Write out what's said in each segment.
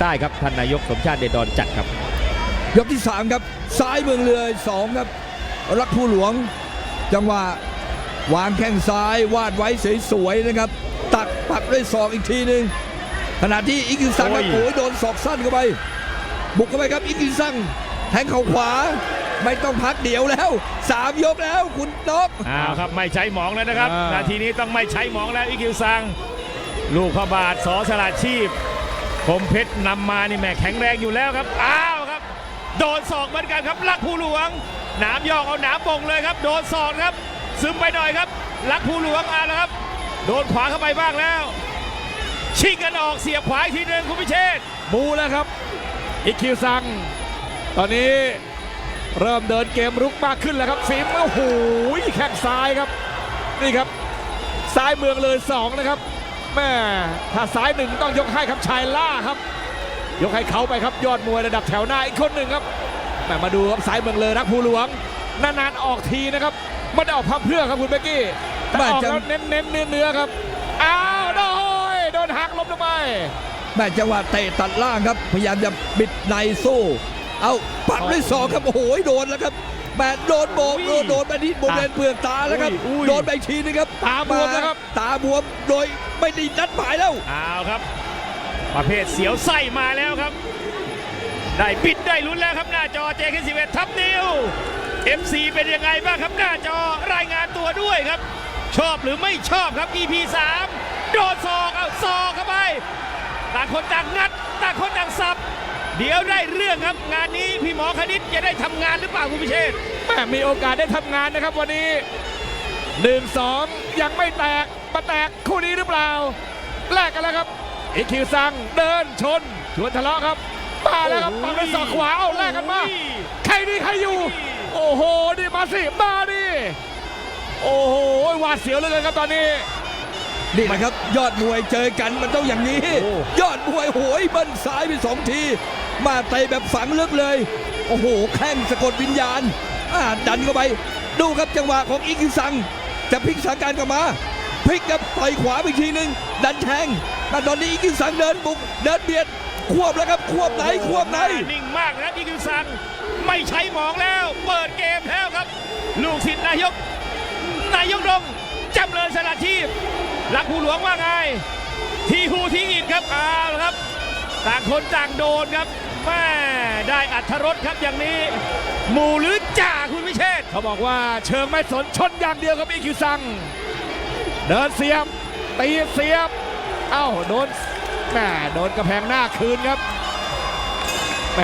ใต้ครับท่านนายกสมชาติเดชดอนจัดครับ ยกที่ 3 ครับ ซ้ายเมืองเรือสองครับ รักผู้หลวง จังหวะวางแข้งซ้ายวาดไว้สวยๆนะครับ ตักปักด้วยศอกอีกทีหนึ่งขณะที่อิกิซังครับโอ้ยโอ้ยโดนศอกสั้นเข้าไป บุกเข้าไปครับอิกิซังแทงเข่าขวา ไม่ต้องพักเดี๋ยวแล้วสามยกแล้วคุณนกอ้าวครับไม่ใช้หมองแล้วนะครับอ่านาทีนี้ต้องไม่ใช้หมองแล้วอีคิวซัง ลูกพระบาทสอสลัดชีพ คมเพชรนำมานี่แม่แข็งแรงอยู่แล้วครับ อ้าวครับ โดนศอกเหมือนกันครับลักผู้หลวงหนามยอกเอาหนามบ่งเลยครับ โดนศอกครับ ซึมไปหน่อยครับลักผู้หลวงอ่าแล้วครับ โดนขวาเข้าไปบ้างแล้วชิงกันออกเสียบขวาอีกทีหนึ่งคุณพิเชษบูแล้วครับอิคิวซัง ตอนนี้เริ่มเดินเกมรุกมากขึ้นแล้วครับฟิล์มโอ้โหแข้งซ้ายครับ นี่ครับ ซ้ายเมืองเลยสองนะครับ แม่ถ้าซ้ายหนึ่งต้องยกให้ครับชายล่าครับ ยกให้เขาไปครับยอดมวยระดับแถวหน้าอีกคนหนึ่งครับแม่มาดูครับซ้ายเมืองเลยรักภูหลวงนานๆออกทีนะครับไม่ได้ออกพับเพื่อครับคุณเบกกี้แต่ออกแล้วเน้นๆเนื้อๆครับอ้าวโดยโดนหักล้มลงไปแม่จังหวะเตะตัดล่างครับ พยายามจะบิดในสู้ เอาปัดด้วยศอกครับโอ้โหโดนแล้วครับ แม่โดนโบกโดนโดนไปที่บริเวณเปลือกตาแล้วครับอุ้ยอุ้ยโดนไปอีกทีนึงครับ ตาบวมนะครับ ตาบวมโดยไม่ได้นัดหมายแล้วอ้าวครับ ประเภทเสียวไส้มาแล้วครับ ได้ปิดได้ลุ้นแล้วครับหน้าจอเจคสิเวทับนิว FC เป็นยังไงบ้างครับหน้าจอรายงานตัวด้วยครับ ชอบหรือไม่ชอบครับ EP 3โดนศอกเอาศอกเข้าไปต่างคนต่างงัดต่างคนต่างสับ เดี๋ยวได้เรื่องครับงานนี้พี่หมอคณิตจะได้ทำงานหรือเปล่าคุณพิเชษฐ์แม่มีโอกาสได้ทำงานนะครับวันนี้หนึ่งสองยังไม่แตกมาแตกคู่นี้หรือเปล่าแลกกันแล้วครับอีคิวซังเดินชนชวนทะเลาะครับมาแล้วครับปังด้วยศอกขวาเอาแลกกันมาใครดีใครอยู่ โอ้โหนี่มาสิมาดิโอ้โหหวาดเสียวเหลยครับตอนนี้ นี่นะครับ ยอดมวยเจอกันมันต้องอย่างนี้ ยอดมวยโหยเบิ้ลซ้ายไปสองที มาเตะแบบฝังลึกเลย โอ้โห แข้งสะกดวิญญาณอ่าดันเข้าไป ดูครับจังหวะของอีกิซัง จะพลิกสถานการณ์กลับมาพลิกกับต่อยขวาไปอีกทีหนึ่งดันแทงแต่ตอนนี้อีกิซังเดินบุกเดินเบียดควบแล้วครับควบไหนควบไหนนิ่งมากนะครับอีคิวซังไม่ใช้หมองแล้ว เปิดเกมแล้วครับ ลูกศิษย์นายก นายกดงจำเริญสลัดชีพ รักผู้หลวงว่าไง ทีฮูทีอิดครับเอาครับ ต่างคนต่างโดนครับแม่ได้อัธรสครับอย่างนี้ หมู่หรือจ่าคุณพิเชษเขาบอกว่าเชิงไม่สนชนอย่างเดียวครับอีคิวซัง เดินเสียบ ตีเสียบ เอ้าโดนแหมโดนกระแพงหน้าคืนครับแหม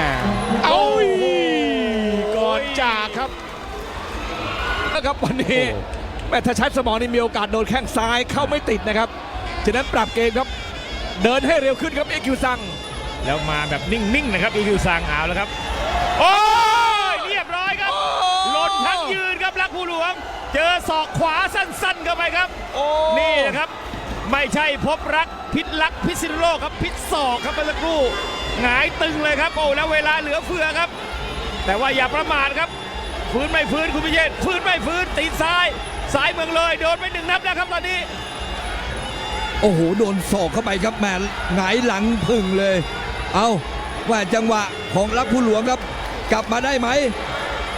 เอ้ยก่อนจ่าครับนะครับวันนี้ แม่ถ้าใช้สมองนี่มีโอกาสโดนแข้งซ้ายเข้าไม่ติดนะครับฉะนั้นปรับเกมครับ เดินให้เร็วขึ้นครับอีคิวซังแล้วมาแบบนิ่งๆนะครับอีคิวซังเอาแล้วครับ โอ้ยเรียบร้อยครับโอ้หล่นทั้งยืนครับรักผู้หลวง เจอศอกขวาสั้นๆเข้าไปครับโอ้นี่นะครับ ไม่ใช่พบรักพิษรักพิษณุโลกครับพิษศอกครับเมื่อสักครู่หงายตึงเลยครับโอ้แล้วเวลาเหลือเฟือครับ แต่ว่าอย่าประมาทครับฟื้นไม่ฟื้นคุณพิเชษฐ์ฟื้นไม่ฟื้นตีนซ้าย สายเมืองเลยโดนไปหนึ่งนับแล้วครับตอนนี้ โอ้โหโดนศอกเข้าไปครับแม่หงายหลังพึ่งเลย เอาว่าจังหวะของรักผู้หลวงครับ กลับมาได้ไหม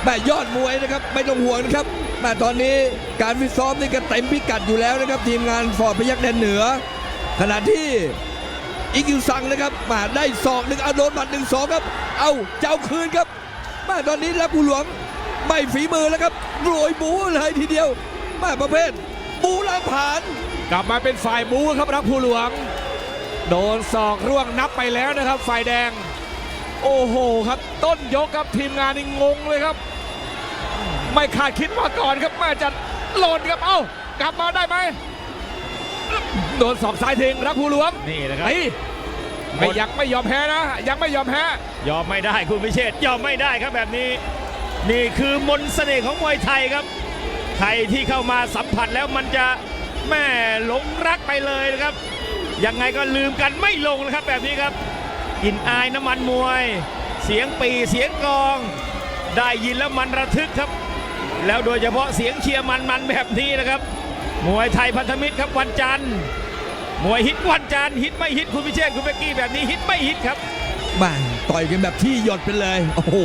แม่ยอดมวยนะครับไม่ต้องห่วงนะครับแม่ตอนนี้การฟิตซ้อมนี่ก็เต็มพิกัดอยู่แล้วนะครับ ทีมงานฟอร์ดพยักแดนเหนือ ขณะที่อีกิวซังนะครับมาได้ศอกหนึ่งเอาโดนหมัดหนึ่งสองครับ เอาเจ้าคืนครับแม่ตอนนี้รักผู้หลวงไม่ฝีมือแล้วครับโรยบูเลยทีเดียว แม่ประเภทบูล้างผ่านกลับมาเป็นฝ่ายบู๊ครับรักผู้หลวง โดนศอกร่วงนับไปแล้วนะครับ ฝ่ายแดง โอ้โหครับ ต้นยกครับทีมงานนี่งงเลยครับ ไม่คาดคิดมาก่อนครับแม่จะหล่นครับเอ้ากลับมาได้ไหมโดนศอกซ้ายทิ้งรักผู้หลวงนี่นะครับไอ้ไม่ยังไม่ยอมแพ้นะ ยังไม่ยอมแพ้ยอมไม่ได้คุณพิเชษฐ์ยอมไม่ได้ครับแบบนี้ นี่คือมนต์เสน่ห์ของมวยไทยครับ ใครที่เข้ามาสัมผัสแล้วมันจะแม่หลงรักไปเลยนะครับ ยังไงก็ลืมกันไม่ลงนะครับแบบนี้ครับกลินอายน้ำมันมวย เสียงปีเสียงกอง ได้ยินแล้วมันระทึกครับ แล้วโดยเฉพาะเสียงเชียร์มันๆแบบนี้นะครับ มวยไทยพันธมิตรครับวันจันทร์มวยฮิตวันจันทร์ฮิตไม่ฮิตคุณพิเชษคุณเบกกี้แบบนี้ฮิตไม่ฮิตครับมางต่อยกันแบบที่หยดไปเลย โอ้โห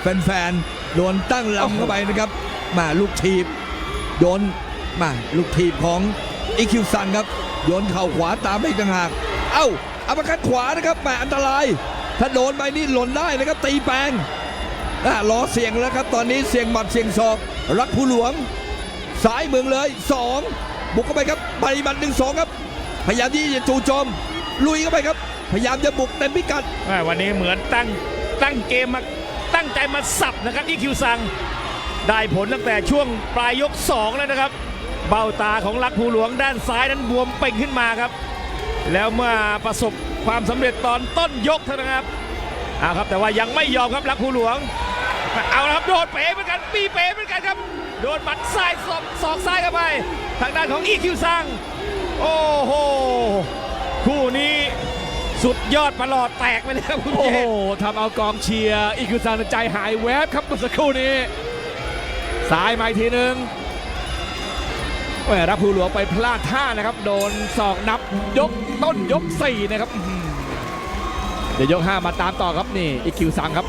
แฟนๆโดนตั้งลำเข้าไปนะครับ มาลูกทีบโยนมาลูกทีบของอีคิวซังครับโยนเข่าขวาตามไปต่างหาก เอ้าอัปคัดขวานะครับแหมอันตราย ถ้าโดนไปนี่หล่นได้นะครับ ตีแปงอะล้อเสียงแล้วครับ ตอนนี้เสียงหมัดเสียงศอก รักผู้หลวง สายเมืองเลยสองบุกเข้าไปครับปฏิบัติหนึ่งสองครับ พยายามที่จะจู่โจม ลุยเข้าไปครับ พยายามจะบุกเต็มพิกัดวันนี้เหมือนตั้งตั้งเกมมาตั้งใจมาสับนะครับอีคิวซัง ได้ผลตั้งแต่ช่วงปลายยก 2 แล้วนะครับ เบ้าตาของลักภูหลวงด้านซ้ายนั้นบวมเป่งขึ้นมาครับ แล้วเมื่อประสบความสำเร็จตอนต้นยกเท่านั้นครับเอาครับแต่ว่ายังไม่ยอมครับลักภูหลวง เอาละครับโดนเป๋เหมือนกันปีเป๋เหมือนกันครับ โดนหมัดซ้ายศอกศอกซ้ายเข้าไป ทางด้านของอีคิวซังโอ้โหคู่นี้สุดยอดประหลอดแตกไปเลยครับคุณโอ้เจโหษทำเอากองเชียร์อีคิวซังใจหายแวบครับเมื่อสักครู่นี้ ซ้ายมาอีกทีหนึ่งแหมรับผู้หลวงไปพลาดท่านะครับ โดนศอกนับยกต้นยกสี่นะครับ เดี๋ยวยกห้ามาตามต่อครับนี่อีคิวซังครับ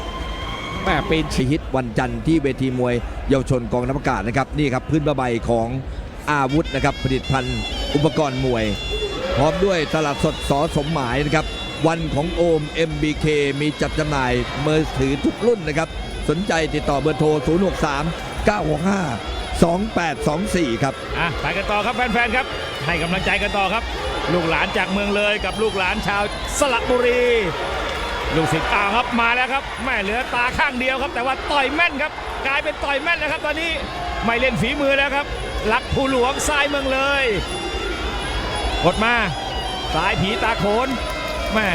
แหมปีนชีฮิตวันจันทร์ที่เวทีมวยเยาวชนกองทัพอากาศนะครับนี่ครับพื้นใบของอาวุธนะครับผลิตภัณฑ์อุปกรณ์มวย พร้อมด้วยตลาดสดสอสมหมายนะครับ วันของโอม MBK มีจัดจำหน่ายมือถือทุกรุ่นนะครับ สนใจติดต่อเบอร์โทร 063 965 2824 ครับ อะไปกันต่อครับแฟนๆครับ ให้กำลังใจกันต่อครับ ลูกหลานจากเมืองเลยกับลูกหลานชาวสระบุรี ลูกศิษย์อ้าวครับมาแล้วครับแม่เหลือตาข้างเดียวครับ แต่ว่าต่อยแม่นครับ กลายเป็นต่อยแม่นแล้วครับ ตอนนี้ไม่เล่นฝีมือแล้วครับลักผู้หลวงทรายเมืองเลยกดมาสายผีตาโขนแม่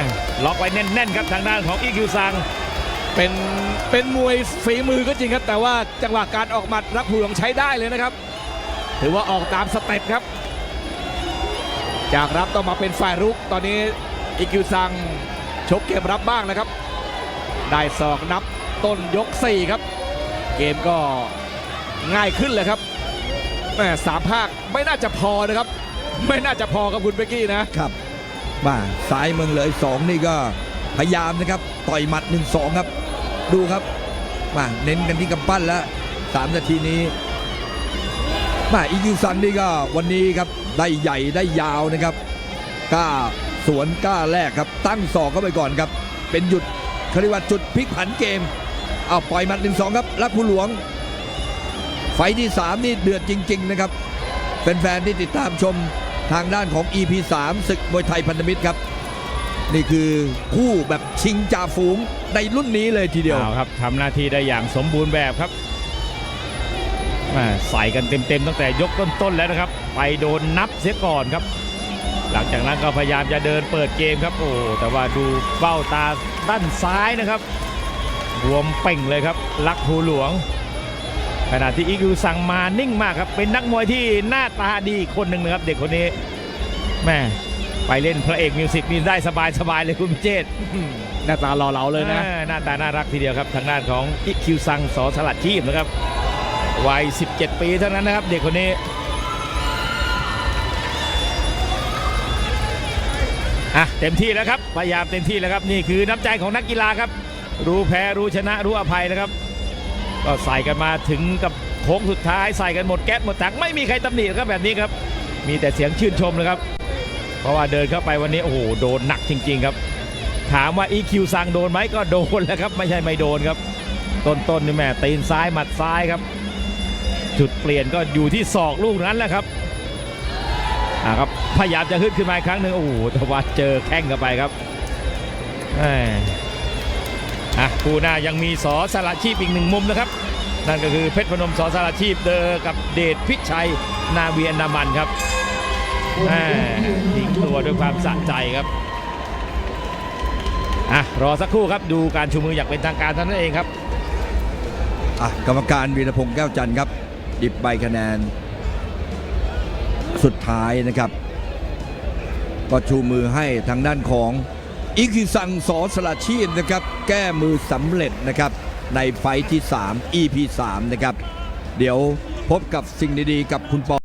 ล็อกไว้แน่นๆครับทางด้านของอีคิวซัง เป็นเป็นมวยฝีมือก็จริงครับ แต่ว่าจังหวะการออกหมัดรับผู้หลวงใช้ได้เลยนะครับ ถือว่าออกตามสเต็ปครับ จากรับต้องมาเป็นฝ่ายรุกตอนนี้อิคิวซังชกเกมรับบ้างนะครับ ได้ศอกนับต้นยก 4 ครับ เกมก็ง่ายขึ้นเลยครับแม่สามภาคไม่น่าจะพอนะครับ ไม่น่าจะพอครับคุณเบกกี้นะครับมาซ้ายเมืองเลย 2 นี่ก็พยายามนะครับ ต่อยหมัด 1 2 ครับ ดูครับมาเน้นกันที่กำปั้นแล้ว3นาทีนี้มาอีคิวซังนี่ก็วันนี้ครับได้ใหญ่ได้ยาวนะครับกล้าสวนกล้าแรกครับ ตั้งศอกเข้าไปก่อนครับ เป็นหยุดเขารียกว่าจุดพลิกผันเกมเอาปล่อยหมัด1 2ครับรักผู้หลวง ไฟท์ที่ 3 นี่เดือดจริง ๆ นะครับแฟนๆที่ติดตามชมทางด้านของ EP 3ศึกมวยไทยพันธมิตรครับ นี่คือคู่แบบชิงจ่าฝูงในรุ่นนี้เลยทีเดียวครับทำหน้าที่ได้อย่างสมบูรณ์แบบครับแม่ใส่กันเต็มๆตั้งแต่ยกต้นๆแล้วนะครับ ไปโดนนับเสียก่อนครับ หลังจากนั้นก็พยายามจะเดินเปิดเกมครับ โอ้แต่ว่าดูเบ้าตาด้านซ้ายนะครับ รวมเป่งเลยครับ ลักภูหลวง ขณะที่อีกิวสั่งมานิ่งมากครับ เป็นนักมวยที่หน้าตาดีคนหนึ่งนะครับ เด็กคนนี้แม่ ไปเล่นพระเอกมิวสิกนี่ได้สบายๆเลยคุณพิเจษหน้าตาหล่อเหลาเลยนะอ่าหน้าตาน่ารักทีเดียวครับ ทางด้านของอิคิวซังสอสลัดชีพนะครับ วัย 17 ปีเท่านั้นนะครับ เด็กคนนี้อะเต็มที่แล้วครับ พยายามเต็มที่แล้วครับ นี่คือน้ำใจของนักกีฬาครับ รู้แพ้รู้ชนะรู้อภัยนะครับ ก็ใส่กันมาถึงกับโค้งสุดท้ายใส่กันหมดแก๊สหมดถังไม่มีใครตำหนิครับแบบนี้ครับ มีแต่เสียงชื่นชมนะครับเพ ราะว่าเดินเข้าไปวันนี้โอ้โหโดนหนักจริง ๆ ครับ ถามว่า EQ สั่งโดนไหมก็โดนแล้วครับไม่ใช่ไม่โดนครับ ต้นๆนี่แม่ตีนซ้ายหมัดซ้ายครับ จุดเปลี่ยนก็อยู่ที่ศอกลูกนั้นแหละครับอ่าครับพยายามจะขึ้นขึ้นมาอีกครั้งหนึ่งโอ้โหแต่ว่าเจอแข้งเข้าไปครับอะคู่หน้ายังมีสอสละชีพอีกหนึ่งมุมนะครับ นั่นก็คือเพชรพนมสอสละชีพเจอกับเดชพิชัยนาเวียนนามันครับไอ้ ตัวด้วยความสะใจครับอะรอสักครู่ครับดูการชูมืออย่างเป็นทางการเท่านั้นเองครับอะกรรมการวีรพงษ์แก้วจันทร์ครับ ดิบใบคะแนน สุดท้ายนะครับ ก็ชูมือให้ทางด้านของอิคิซังสอสละชีพนะครับ แก้มือสำเร็จนะครับ ในไฟท์ที่ 3 EP 3 นะครับ เดี๋ยวพบกับสิ่งดีๆ กับคุณปอ